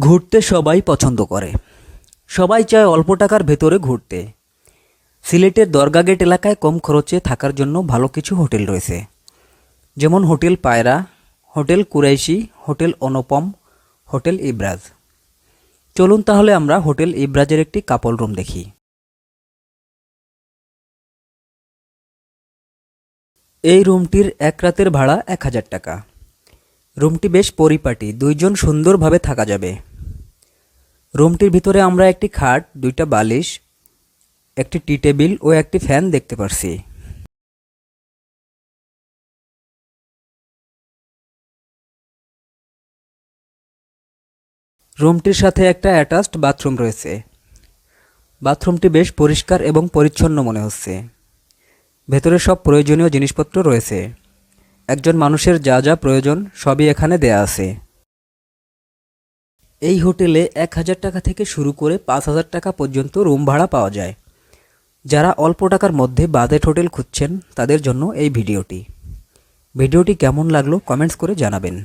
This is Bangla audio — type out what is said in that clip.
ঘুরতে সবাই পছন্দ করে। সবাই চায় অল্প টাকার ভেতরে ঘুরতে। সিলেটের দরগা গেট এলাকায় কম খরচে থাকার জন্য ভালো কিছু হোটেল রয়েছে। যেমন hotel Payra, hotel Quraishi, hotel Anupam, hotel Ibraj. চলুন তাহলে আমরা হোটেল ইব্রাজের একটি কাপল রুম দেখি। এই রুমটির এক রাতের ভাড়া এক হাজার টাকা। রুমটি বেশ পরিপাটি, দুইজন সুন্দরভাবে থাকা যাবে। রুমটির ভিতরে আমরা একটি খাট, দুইটা বালিশ, একটি টি টেবিল ও একটি ফ্যান দেখতে পারছি। রুমটির সাথে একটা অ্যাটাচড বাথরুম রয়েছে। বাথরুমটি বেশ পরিষ্কার এবং পরিচ্ছন্ন মনে হচ্ছে। ভেতরে সব প্রয়োজনীয় জিনিসপত্র রয়েছে। একজন মানুষের যা যা প্রয়োজন সবই এখানে দেয়া আছে। এই হোটেলে এক হাজার টাকা থেকে শুরু করে পাঁচ হাজার টাকা পর্যন্ত রুম ভাড়া পাওয়া যায়। যারা অল্প টাকার মধ্যে বাজেট হোটেল খুঁজছেন তাদের জন্য এই ভিডিওটি। ভিডিওটি কেমন লাগল কমেন্টস করে জানাবেন।